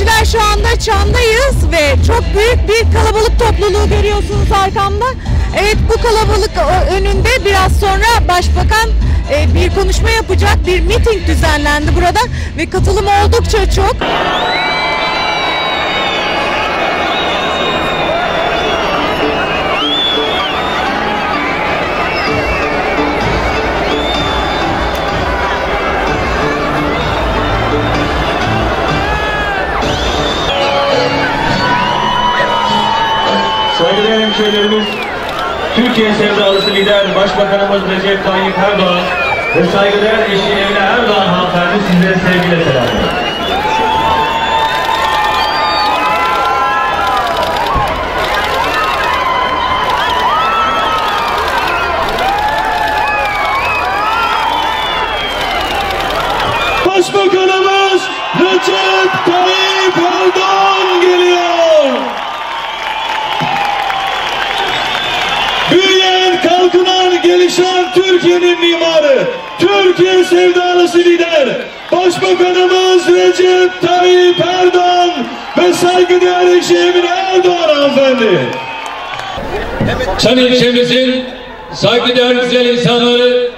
Emekçiler şu anda Çan'dayız ve çok büyük bir kalabalık topluluğu görüyorsunuz arkamda. Evet bu kalabalık ö- önünde biraz sonra Başbakan e, bir konuşma yapacak, bir miting düzenlendi burada ve katılım oldukça çok. Saygıdeğer hemşehrilerimiz, Türkiye sevdalısı lider Başbakanımız Recep Tayyip Erdoğan ve saygıdeğer eşi Emine Erdoğan hanımefendi sizlere sevgiyle selamlar. Türkiye'nin mimarı, Türkiye sevdalısı lider, Başbakanımız Recep Tayyip Erdoğan ve saygıdeğer eşi Emine Erdoğan hanımefendi. Çan ilçemizin saygıdeğer güzel insanları,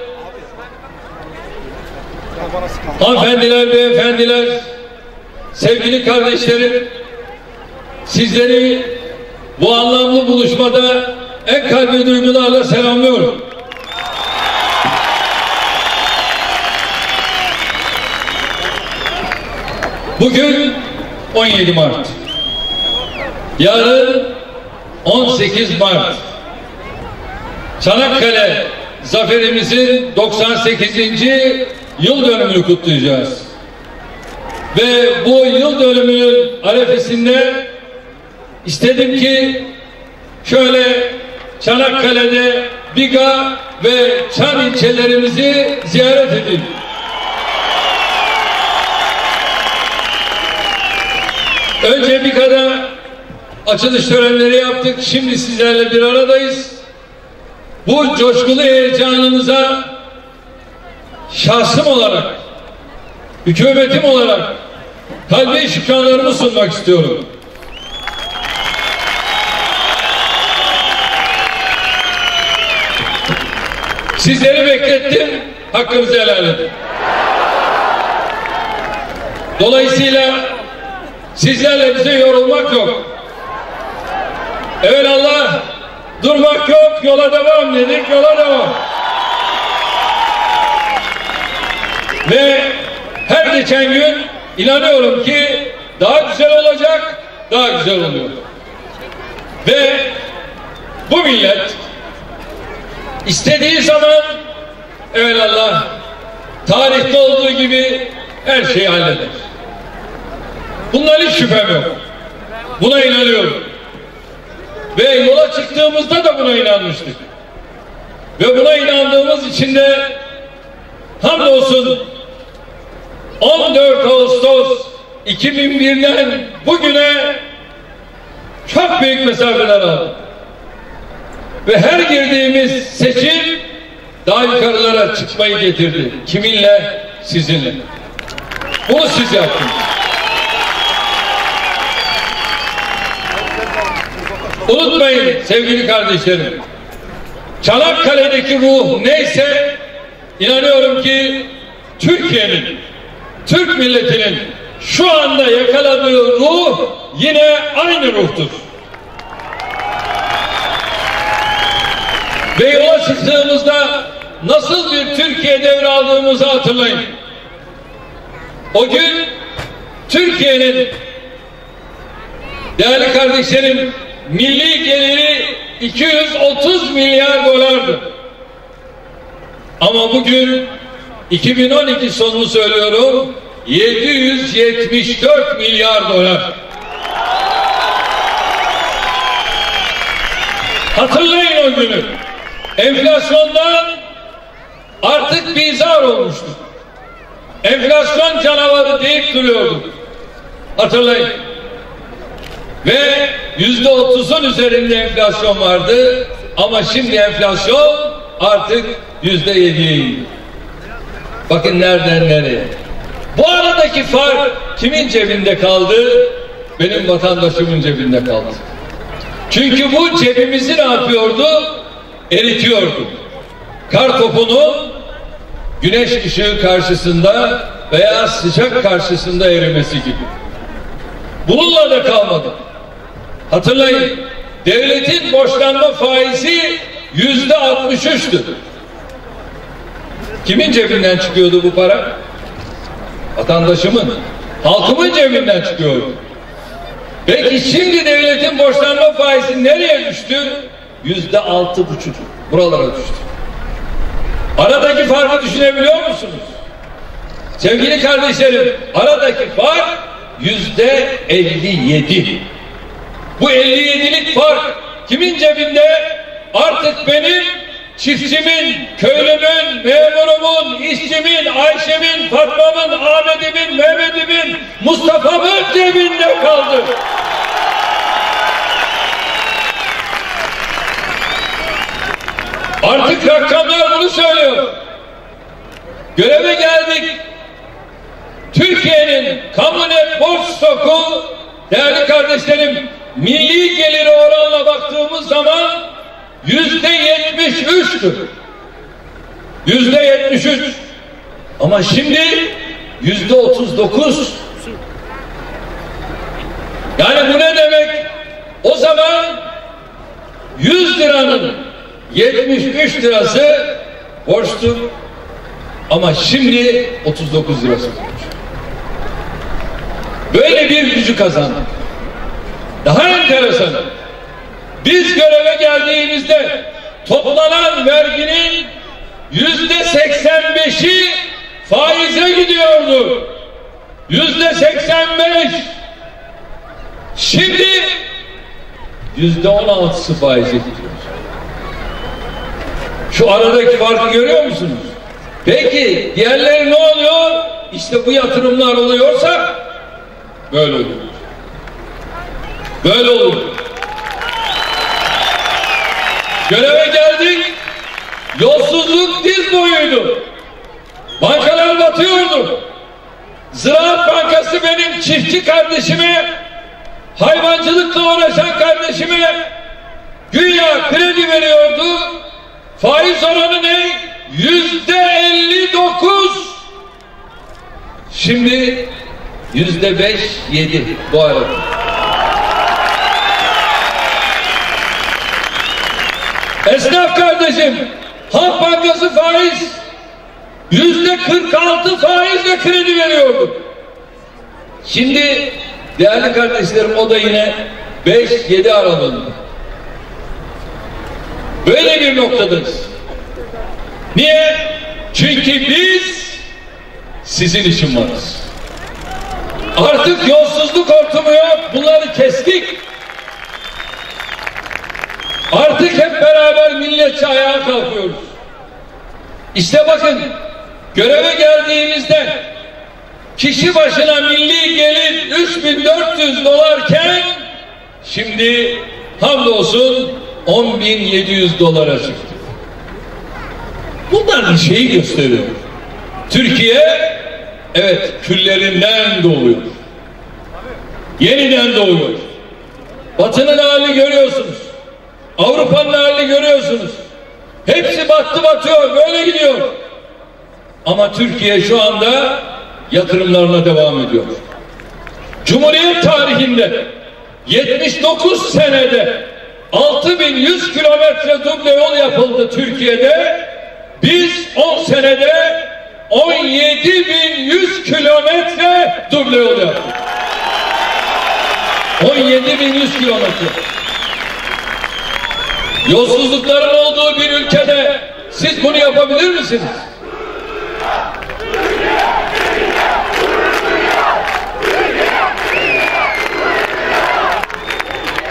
hanımefendiler, beyefendiler, sevgili kardeşlerim, sizleri bu anlamlı buluşmada en kalbi duygularla selamlıyorum. Bugün 17 Mart. Yarın 18 Mart. Çanakkale zaferimizin 98. yıl dönümünü kutlayacağız. Ve bu yıl dönümünün arefesinde istedim ki şöyle Çanakkale'de Biga ve Çan ilçelerimizi ziyaret edin. Önce Biga'da açılış törenleri yaptık. Şimdi sizlerle bir aradayız. Bu coşkulu heyecanınıza şahsım olarak, hükümetim olarak kalbi şükranlarımı sunmak istiyorum. Sizleri beklettim, hakkınızı helal edin. Dolayısıyla sizlerle bize yorulmak yok. Evet Allah durmak yok, yola devam dedik, yola devam. Ve her geçen gün inanıyorum ki daha güzel olacak, daha güzel oluyor. Ve bu millet istediği zaman Allah tarihte olduğu gibi her şeyi halleder. Bundan hiç şüphem yok. Buna inanıyorum. Ve yola çıktığımızda da buna inanmıştık. Ve buna inandığımız için de hamdolsun 14 Ağustos 2001'den bugüne çok büyük mesafeler aldık. Ve her girdiğimiz seçim daha yukarılara çıkmayı getirdi. Kiminle? Sizinle. Bunu siz yaptınız. Unutmayın sevgili kardeşlerim. Çanakkale'deki ruh neyse inanıyorum ki Türkiye'nin, Türk milletinin şu anda yakaladığı ruh yine aynı ruhtur. Ve yola çıktığımızda nasıl bir Türkiye devraldığımızı hatırlayın. O gün Türkiye'nin değerli kardeşlerim milli geliri 230 milyar dolardı. Ama bugün 2012 sonunu söylüyorum 774 milyar dolar. Hatırlayın o günü. Enflasyondan artık bizar olmuştuk. Enflasyon canavarı deyip duruyorduk. Hatırlayın. Ve yüzde otuzun üzerinde enflasyon vardı. Ama şimdi enflasyon artık yüzde yediye indi. Bakın nereden nereye. Bu aradaki fark kimin cebinde kaldı? Benim vatandaşımın cebinde kaldı. Çünkü bu cebimizi ne yapıyordu? Eritiyordu. Kar topunu güneş ışığı karşısında veya sıcak karşısında erimesi gibi. Bununla da kalmadı. Hatırlayın, devletin borçlanma faizi yüzde 63'tü. Kimin cebinden çıkıyordu bu para? Vatandaşımın, halkımın cebinden çıkıyordu. Peki şimdi devletin borçlanma faizi nereye düştü? Yüzde altı buçuk. Buralara düştü. Aradaki farkı düşünebiliyor musunuz? Sevgili kardeşlerim, aradaki fark yüzde elli yedi. Bu 57'lik fark kimin cebinde? Artık benim çiftçimin, köylümün, memurumun, işçimin, Ayşe'min, Fatma'mın, Ahmet'imin, Mehmet'imin, Mustafa'mın cebinde kaldı. Artık rakamlar bunu söylüyor. Göreve geldik. Türkiye'nin kamu net borç stoku değerli kardeşlerim milli geliri oranla baktığımız zaman yüzde yetmiş üçtür. Yüzde yetmiş üç. Ama şimdi yüzde otuz dokuz. Yani bu ne demek? O zaman 100 liranın 73 lirası borçtu. Ama şimdi 39 lirası borç. Böyle bir gücü kazandık. Daha enteresan. Biz göreve geldiğimizde toplanan verginin yüzde seksen beşi faize gidiyordu. Yüzde seksen beş. Şimdi yüzde on altısı faize gidiyor. Şu aradaki farkı görüyor musunuz? Peki diğerleri ne oluyor? İşte bu yatırımlar oluyorsa böyle oluyor. Böyle olur. Göreve geldik. Yolsuzluk diz boyuydu. Bankalar batıyordu. Ziraat Bankası benim çiftçi kardeşime, hayvancılıkla uğraşan kardeşime güya kredi veriyordu. Faiz oranı ne? Yüzde elli dokuz. Şimdi yüzde beş yedi bu arada. Esnaf kardeşim, Halk Bankası faiz yüzde 46 faizle kredi veriyordu. Şimdi değerli kardeşlerim o da yine 5-7 aralığında. Böyle bir noktadayız. Niye? Çünkü biz sizin için varız. Artık yolsuzluk ortamı yok. Bunları kestik. Artık hep beraber milletçe ayağa kalkıyoruz. İşte bakın göreve geldiğimizde kişi başına milli gelir 3400 dolarken şimdi hamdolsun 10.700 dolara çıktı. Bunlar bir şeyi gösteriyor. Türkiye evet küllerinden doğuyor. Yeniden doğuyor. Batının halini görüyorsunuz. Avrupa'nın halini görüyorsunuz. Hepsi battı batıyor böyle gidiyor. Ama Türkiye şu anda yatırımlarına devam ediyor. Cumhuriyet tarihinde 79 senede 6100 kilometre duble yol yapıldı Türkiye'de. Biz 10 senede 17100 kilometre duble yol yaptık. 17100 kilometre. Yolsuzlukların olduğu bir ülkede siz bunu yapabilir misiniz?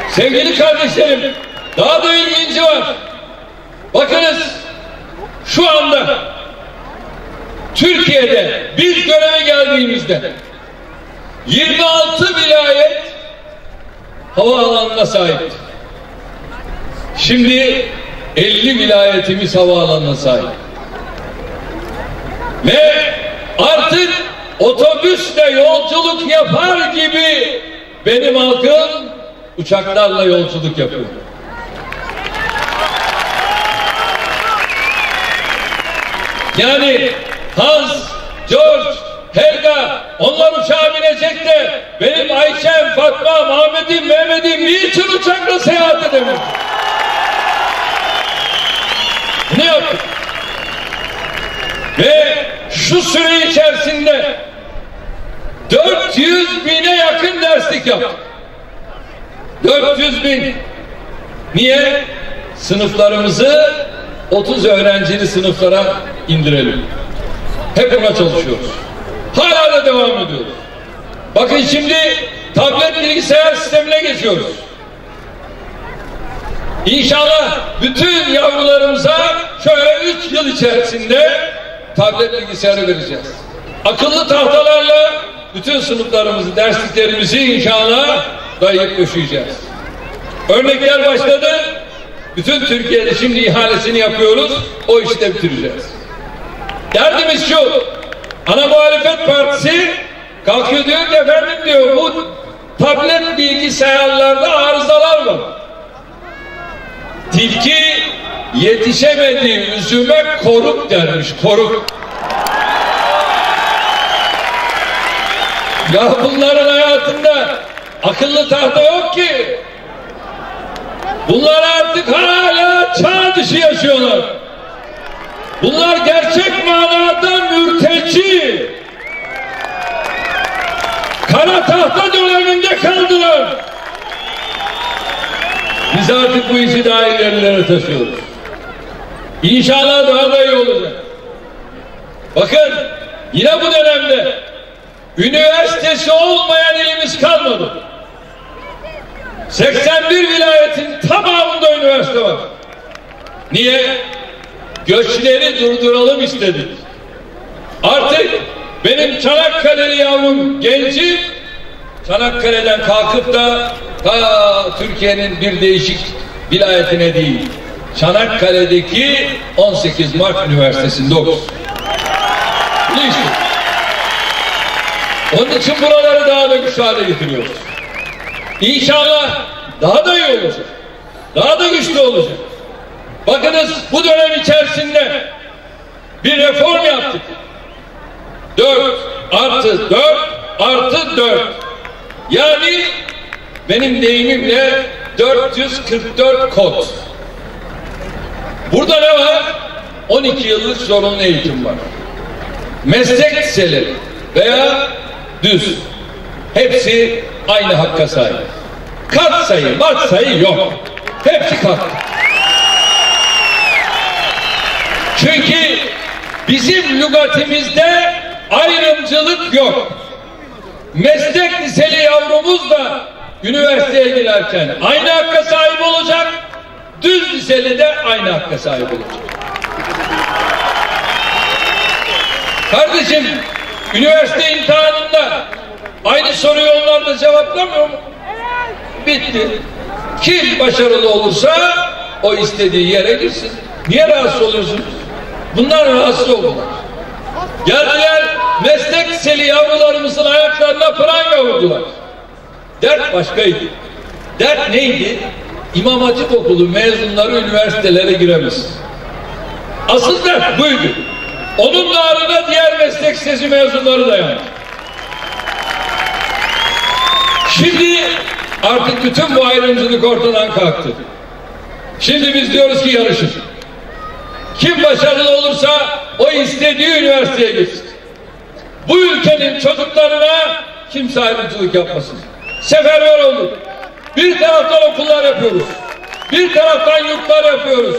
Sevgili kardeşlerim, daha da ilginci var. Bakınız, şu anda Türkiye'de biz göreve geldiğimizde 26 vilayet havaalanına sahipti. Şimdi 50 vilayetimiz havaalanına sahip. Ve artık otobüsle yolculuk yapar gibi benim halkım uçaklarla yolculuk yapıyor. Yani Hans, George, Helga onlar uçağa binecek de benim Ayşem, Fatma, Muhammed'im, Mehmet'im niçin uçakla seyahat edemez? Ne yaptık? Ve şu süre içerisinde 400 bine yakın derslik yaptık. 400 bin. Niye? Sınıflarımızı 30 öğrencili sınıflara indirelim. Hep buna çalışıyoruz. Hala da devam ediyoruz. Bakın şimdi tablet bilgisayar sistemine geçiyoruz. İnşallah bütün yavrularımıza şöyle 3 yıl içerisinde tablet bilgisayarı vereceğiz. Akıllı tahtalarla bütün sınıflarımızı, dersliklerimizi inşallah dayayıp döşeyeceğiz. Örnekler başladı. Bütün Türkiye'de şimdi ihalesini yapıyoruz. O işi de bitireceğiz. Derdimiz şu. Ana muhalefet partisi kalkıyor diyor ki efendim diyor bu tablet bilgisayarlarda arızalar var. Tilki yetişemediği üzüme koruk dermiş koruk. Ya bunların hayatında akıllı tahta yok ki. Bunlar artık hala çağ dışı yaşıyorlar. Bunlar gerçek manada mürteci. Kara tahta döneminde kaldılar. Biz artık bu işi daha ilerilere taşıyoruz. İnşallah daha da iyi olacak. Bakın yine bu dönemde üniversitesi olmayan ilimiz kalmadı. 81 vilayetin tamamında üniversite var. Niye? Göçleri durduralım istedik. Artık benim Çanakkale'li yavrum genci Çanakkale'den kalkıp da ta Türkiye'nin bir değişik vilayetine değil Çanakkale'deki 18 Mart Üniversitesi'nde okusun. Onun için buraları daha da güçlü hale getiriyoruz. İnşallah daha da iyi olacak. Daha da güçlü olacak. Bakınız bu dönem içerisinde bir reform yaptık. 4 artı 4 artı 4. Yani benim deyimimle 444 kod. Burada ne var? 12 yıllık zorunlu eğitim var. Meslek liseleri veya düz. Hepsi aynı hakka sahip. Kat sayı, mat sayı yok. Hepsi kat. Çünkü bizim lügatimizde ayrımcılık yok. Meslek liseli yavrumuz da üniversiteye girerken aynı hakka sahip olacak. Düz liseli de aynı hakka sahip olacak. Kardeşim üniversite imtihanında aynı soruyu onlar cevaplamıyor mu? Bitti. Kim başarılı olursa o istediği yere girsin. Niye rahatsız oluyorsunuz? Bunlar rahatsız oldular. Geldiler meslek liseli yavrularımızın ayaklarına pranga vurdular. Dert başkaydı. Dert neydi? İmam Hatip Okulu mezunları üniversitelere giremez. Asıl dert buydu. Onun ağrına diğer meslek lisesi mezunları da yani. Şimdi artık bütün bu ayrımcılık ortadan kalktı. Şimdi biz diyoruz ki yarışın. Kim başarılı olursa o istediği üniversiteye gitsin. Bu ülkenin çocuklarına kimse ayrımcılık yapmasın. Seferber olduk. Bir taraftan okullar yapıyoruz. Bir taraftan yurtlar yapıyoruz.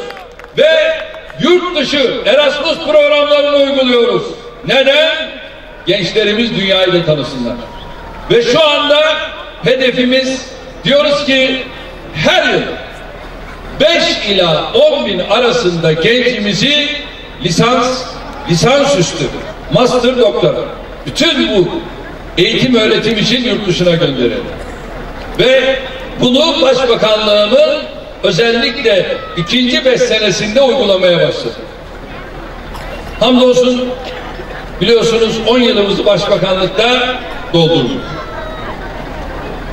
Ve yurt dışı Erasmus programlarını uyguluyoruz. Neden? Gençlerimiz dünyayı da tanısınlar. Ve şu anda hedefimiz diyoruz ki her yıl 5 ila 10 bin arasında gencimizi lisans, lisansüstü, master doktora, bütün bu eğitim öğretim için yurt dışına gönderelim. Ve bunu Başbakanlığımın özellikle ikinci beş senesinde uygulamaya başladı. Hamdolsun biliyorsunuz 10 yılımızı başbakanlıkta doldurduk.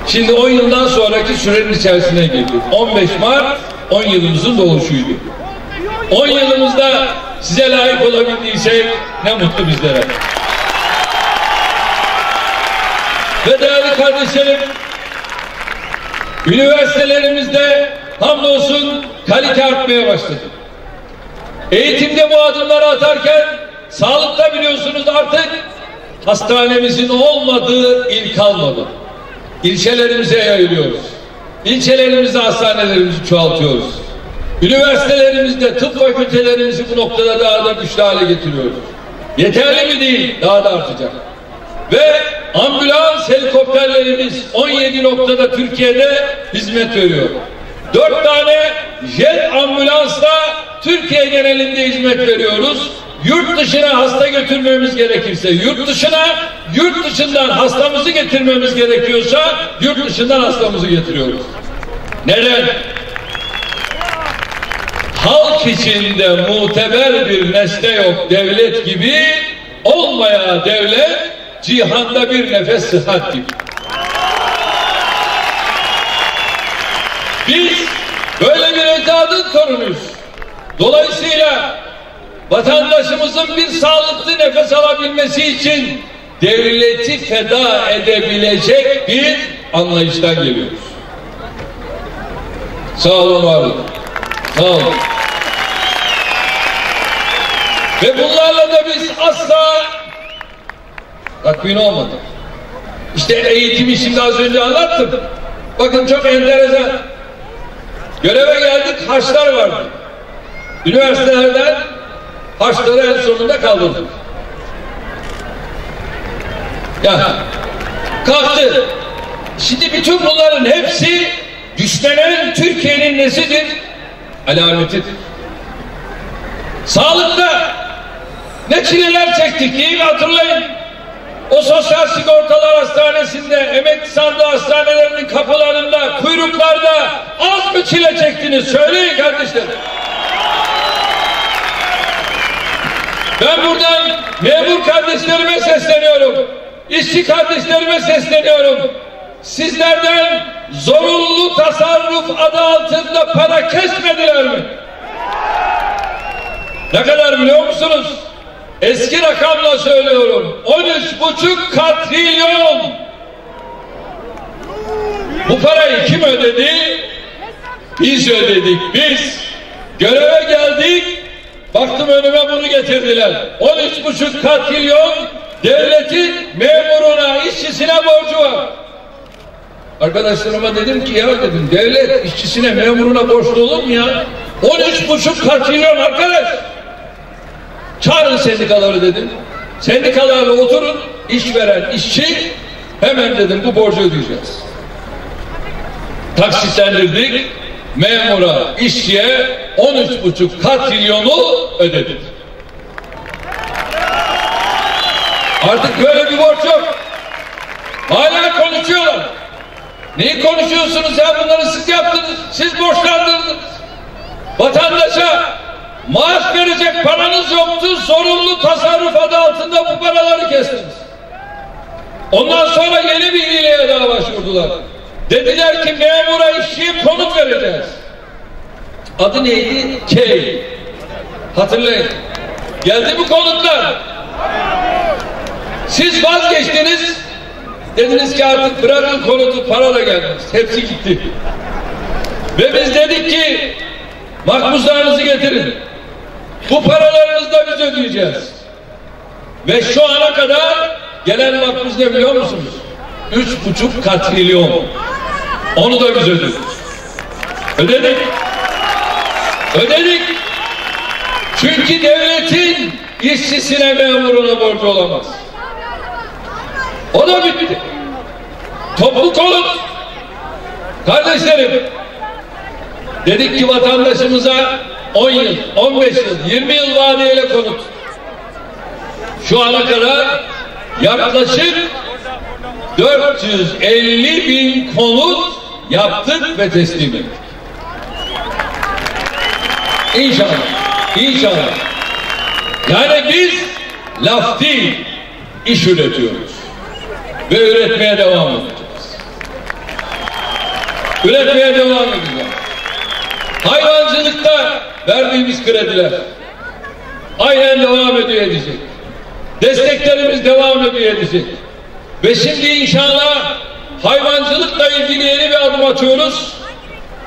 Şimdi 10 yıldan sonraki sürenin içerisine girdik. 15 Mart 10 yılımızın doluşuydu. 10 yılımızda size layık olabildiysek ne mutlu bizlere. Ve değerli kardeşlerim, üniversitelerimizde hamdolsun kalite artmaya başladı. Eğitimde bu adımları atarken sağlıkta biliyorsunuz artık hastanemizin olmadığı il kalmadı. İlçelerimize yayılıyoruz. İlçelerimizde hastanelerimizi çoğaltıyoruz. Üniversitelerimizde tıp fakültelerimizi bu noktada daha da güçlü hale getiriyoruz. Yeterli mi değil? Daha da artacak. Ve ambulans helikopterlerimiz 17 noktada Türkiye'de hizmet veriyor. 4 tane jet ambulansla Türkiye genelinde hizmet veriyoruz. Yurt dışına hasta götürmemiz gerekirse, yurt dışına, yurt dışından hastamızı getirmemiz gerekiyorsa, yurt dışından hastamızı getiriyoruz. Neden? Halk içinde muteber bir nesne yok devlet gibi, olmaya devlet, cihanda bir nefes sıhhat gibi. Biz böyle bir ecdadın torunuyuz. Dolayısıyla vatandaşımızın bir sağlıklı nefes alabilmesi için devleti feda edebilecek bir anlayıştan geliyoruz. Sağ olun, var olun. Sağ olun. Ve bunlarla da biz asla tatmin olmadık. İşte eğitimi şimdi az önce anlattım. Bakın çok enteresan. Göreve geldik, haçlar vardı. Üniversitelerden haçları en sonunda kaldırdık. Ya kalktı. Şimdi bütün bunların hepsi güçlenen Türkiye'nin nesidir? Alametidir. Sağlıkta ne çileler çektik iyi hatırlayın. O sosyal sigortalar hastanesinde, emekli sandığı hastanelerinin kapılarında, kuyruklarda az mı çile çektiniz? Söyleyin kardeşlerim. Ben buradan memur kardeşlerime sesleniyorum. İşçi kardeşlerime sesleniyorum. Sizlerden zorunlu tasarruf adı altında para kesmediler mi? Ne kadar biliyor musunuz? Eski rakamla söylüyorum. 13,5 katrilyon. Bu parayı kim ödedi? Biz ödedik. Biz göreve geldik. Baktım önüme bunu getirdiler. 13,5 katrilyon devletin memuruna, işçisine borcu var. Arkadaşlarıma dedim ki ya dedim devlet işçisine, memuruna borçlu olur mu ya? 13,5 katrilyon arkadaş. Çağırın sendikaları dedim. Sendikalarla oturun, işveren, işçi hemen dedim bu borcu ödeyeceğiz. Taksitlendirdik, memura, işçiye 13,5 katrilyonu ödedik. Artık böyle bir borç yok. Hala konuşuyorlar. Neyi konuşuyorsunuz ya bunları siz yaptınız, siz borçlandırdınız. Vatandaşa maaş verecek paranız yoktu, sorumlu tasarruf adı altında bu paraları kestiniz. Ondan sonra yeni bir hileye daha başvurdular. Dediler ki memura işçiye konut vereceğiz. Adı neydi? K. Hatırlayın. Geldi mi konutlar? Siz vazgeçtiniz. Dediniz ki artık bırakın konutu para da gelmez. Hepsi gitti. Ve biz dedik ki makbuzlarınızı getirin. Bu paralarınızı da biz ödeyeceğiz. Ve şu ana kadar gelen makbuz ne biliyor musunuz? Üç buçuk katrilyon. Onu da biz ödedik. Ödedik. Ödedik. Çünkü devletin işçisine memuruna borcu olamaz. O da bitti. Toplu konut. Kardeşlerim dedik ki vatandaşımıza 10 yıl, 15 yıl, 20 yıl vadeyle konut. Şu ana kadar yaklaşık 450 bin konut yaptık ve teslim ettik. İnşallah. İnşallah. Yani biz laf değil, iş üretiyoruz. Ve üretmeye devam edeceğiz. Üretmeye devam edeceğiz. Hayvancılıkta verdiğimiz krediler aynen devam ediyor edecek. Desteklerimiz devam ediyor edecek. Ve şimdi inşallah hayvancılıkla ilgili yeni bir adım atıyoruz.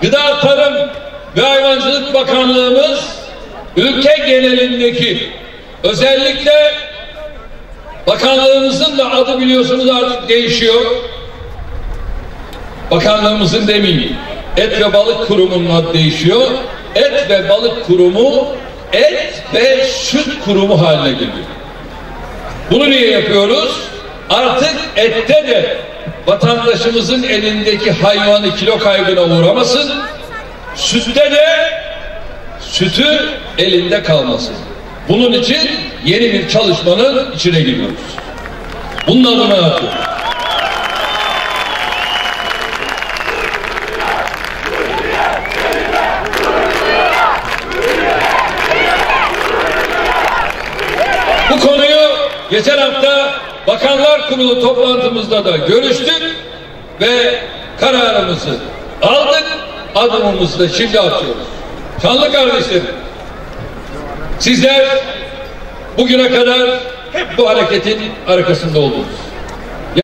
Gıda Tarım ve Hayvancılık Bakanlığımız ülke genelindeki özellikle bakanlığımızın da adı biliyorsunuz artık değişiyor. Bakanlığımızın demeyeyim. Et ve Balık Kurumu'nun adı değişiyor. Et ve Balık Kurumu Et ve Süt Kurumu haline geliyor. Bunu niye yapıyoruz? Artık ette de vatandaşımızın elindeki hayvanı kilo kaybına uğramasın. Sütte de sütü elinde kalmasın. Bunun için yeni bir çalışmanın içine giriyoruz. Bunun adına atıyoruz. Bu konuyu geçen hafta Bakanlar Kurulu toplantımızda da görüştük ve kararımızı aldık. Adımımızı da şimdi atıyoruz. Canlı kardeşlerim, sizler bugüne kadar hep bu hareketin arkasında oldunuz.